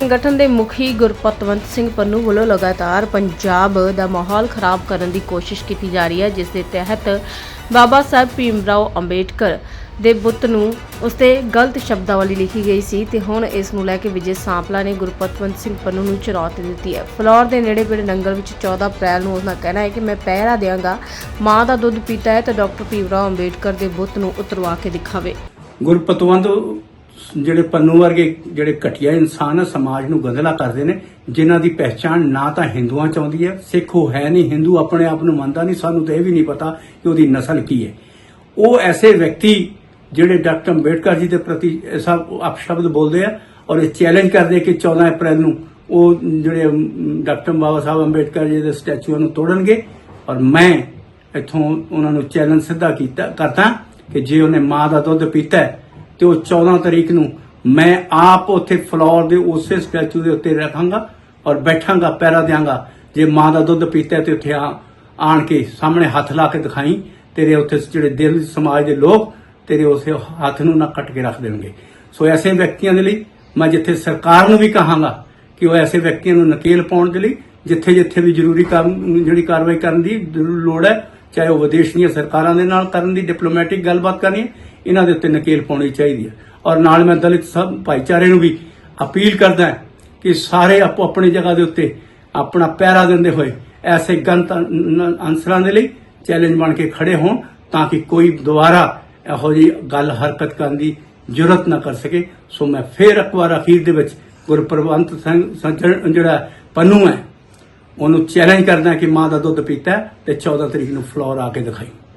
ਸੰਗਠਨ ਦੇ ਮੁਖੀ ਗੁਰਪਤਵੰਤ ਸਿੰਘ ਪੰਨੂ ਵੱਲੋਂ ਲਗਾਤਾਰ ਪੰਜਾਬ ਦਾ ਮਾਹੌਲ ਖਰਾਬ ਕਰਨ ਦੀ ਕੋਸ਼ਿਸ਼ ਕੀਤੀ ਜਾ ਰਹੀ ਹੈ, ਜਿਸ ਦੇ ਤਹਿਤ ਬਾਬਾ ਸਾਹਿਬ ਭੀਮਰਾਓ ਅੰਬੇਡਕਰ ਦੇ ਬੁੱਤ ਨੂੰ ਉਸਤੇ ਗਲਤ ਸ਼ਬਦਾਵਲੀ ਲਿਖੀ ਗਈ ਸੀ ਤੇ ਹੁਣ ਇਸ ਨੂੰ ਲੈ ਕੇ ਵਿਜੇ ਸਾਂਪਲਾ ਨੇ ਗੁਰਪਤਵੰਤ ਸਿੰਘ ਪੰਨੂ ਨੂੰ ਚੁਣੌਤੀ ਦਿੱਤੀ ਹੈ। ਫਲੌਰ ਦੇ ਨੇੜੇ ਪਿੰਡ ਨੰਗਲ ਵਿੱਚ 14 ਅਪ੍ਰੈਲ ਨੂੰ ਉਸਦਾ ਕਹਿਣਾ ਹੈ ਕਿ ਮੈਂ ਪਹਿਰਾ ਦਿਆਂਗਾ, ਮਾਂ ਦਾ ਦੁੱਧ ਪੀਤਾ ਹੈ ਤਾਂ ਡਾਕਟਰ ਭੀਮਰਾਓ ਅੰਬੇਡਕਰ ਦੇ ਬੁੱਤ ਨੂੰ ਉਤਰਵਾ ਕੇ ਦਿਖਾਵੇ। ਗੁਰਪਤਵੰਦ ਜਿਹੜੇ ਪੰਨੂ ਵਰਗੇ ਜਿਹੜੇ ਘਟੀਆ ਇਨਸਾਨ ਆ ਸਮਾਜ ਨੂੰ ਗੰਦਲਾ ਕਰਦੇ ਨੇ ਜਿਨ੍ਹਾਂ ਦੀ ਪਹਿਚਾਣ ਨਾ ਤਾਂ ਹਿੰਦੂਆਂ ਚ ਆਉਂਦੀ ਹੈ ਸਿੱਖ ਉਹ ਹੈ ਨਹੀਂ ਹਿੰਦੂ ਆਪਣੇ ਆਪ ਨੂੰ ਮੰਨਦਾ ਨਹੀਂ ਸਾਨੂੰ ਤਾਂ ਇਹ ਵੀ ਨਹੀਂ ਪਤਾ ਕਿ ਉਹਦੀ ਨਸਲ ਕੀ ਹੈ। ਉਹ ਐਸੇ ਵਿਅਕਤੀ ਜਿਹੜੇ ਡਾਕਟਰ ਅੰਬੇਡਕਰ ਜੀ ਦੇ ਪ੍ਰਤੀ ਐਸਾ ਅਪਸ਼ਬਦ ਬੋਲਦੇ ਆ ਔਰ ਇਹ ਚੈਲੰਜ ਕਰਦੇ ਕਿ 14 ਅਪ੍ਰੈਲ ਨੂੰ ਉਹ ਜਿਹੜੇ ਡਾਕਟਰ ਬਾਬਾ ਸਾਹਿਬ ਅੰਬੇਡਕਰ ਜੀ ਦੇ ਸਟੈਚੂਆਂ ਨੂੰ ਤੋੜਨਗੇ ਔਰ ਮੈਂ ਇੱਥੋਂ ਉਹਨਾਂ ਨੂੰ ਚੈਲੰਜ ਸਿੱਧਾ ਕੀਤਾ ਕਰਦਾ ਕਿ ਜੇ ਉਹਨੇ ਮਾਂ ਦਾ ਦੁੱਧ ਪੀਤਾ ਹੈ, ਤੇ ਉਹ 14 ਤਰੀਕ ਨੂੰ ਮੈਂ ਆਪ ਉੱਥੇ ਫਲੋਰ ਦੇ ਉਸੇ ਸਟੈਚੂ ਦੇ ਉੱਤੇ ਰੱਖਾਂਗਾ ਔਰ ਬੈਠਾਂਗਾ, ਪੈਰਾ ਦਿਆਂਗਾ। ਜੇ ਮਾਂ ਦਾ ਦੁੱਧ ਪੀਤਾ ਤੇ ਉੱਥੇ ਆਣ ਕੇ ਸਾਹਮਣੇ ਹੱਥ ਲਾ ਕੇ ਦਿਖਾਈ, ਤੇਰੇ ਉੱਥੇ ਜਿਹੜੇ ਦਿਲ ਸਮਾਜ ਦੇ ਲੋਕ, ਤੇਰੇ ਉਸੇ ਹੱਥ ਨੂੰ ਨਾ ਕੱਟ ਕੇ ਰੱਖ ਦੇਣਗੇ। ਸੋ ਐਸੇ ਵਿਅਕਤੀਆਂ ਦੇ ਲਈ ਮੈਂ ਜਿੱਥੇ ਸਰਕਾਰ ਨੂੰ ਵੀ ਕਹਾਂਗਾ ਕਿ ਉਹ ਐਸੇ ਵਿਅਕਤੀਆਂ ਨੂੰ ਨਕੇਲ ਪਾਉਣ ਦੇ ਲਈ ਜਿੱਥੇ ਜਿੱਥੇ ਵੀ ਜ਼ਰੂਰੀ ਕੰਮ, ਜਿਹੜੀ ਕਾਰਵਾਈ ਕਰਨ ਦੀ ਲੋੜ ਹੈ ਚਾਹੇ ਉਹ ਵਿਦੇਸ਼ ਦੀਆਂ ਸਰਕਾਰਾਂ ਦੇ ਨਾਲ ਕਰਨ ਦੀ ਡਿਪਲੋਮੈਟਿਕ ਗੱਲਬਾਤ ਕਰਨੀ ਹੈ, ਇਹਨਾਂ ਦੇ ਉੱਤੇ ਨਕੇਲ ਪਾਉਣੀ ਚਾਹੀਦੀ ਹੈ। ਔਰ ਨਾਲ ਮੈਂ ਦਲਿਤ ਸਭ ਭਾਈਚਾਰੇ ਨੂੰ ਵੀ ਅਪੀਲ ਕਰਦਾ ਕਿ ਸਾਰੇ ਆਪੋ ਆਪਣੀ ਜਗ੍ਹਾ ਦੇ ਉੱਤੇ ਆਪਣਾ ਪਹਿਰਾ ਦਿੰਦੇ ਹੋਏ ਐਸੇ ਗੰਤ ਅਨਸਰਾਂ ਦੇ ਲਈ ਚੈਲੰਜ ਬਣ ਕੇ ਖੜੇ ਹੋਣ ਤਾਂ ਕਿ ਕੋਈ ਦੁਬਾਰਾ ਇਹੋ ਜਿਹੀ ਗੱਲ ਹਰਕਤ ਕਰਨ ਦੀ ਜੁਰਤ ਨਾ ਕਰ ਸਕੇ। ਸੋ ਮੈਂ ਫੇਰ ਇੱਕ ਵਾਰ ਅਖੀਰ ਦੇ ਵਿੱਚ ਗੁਰਪ੍ਰਵੰਤ ਸਿੰਘ ਜਿਹੜਾ ਪੰਨੂ ਹੈ ਉਹਨੂੰ ਚੈਲੰਜ ਕਰਦਾ ਕਿ ਮਾਂ ਦਾ ਦੁੱਧ ਪੀਤਾ ਹੈ ਤੇ 14 ਤਰੀਕ ਨੂੰ ਫਲੋਰ ਆ ਕੇ ਦਿਖਾਈ।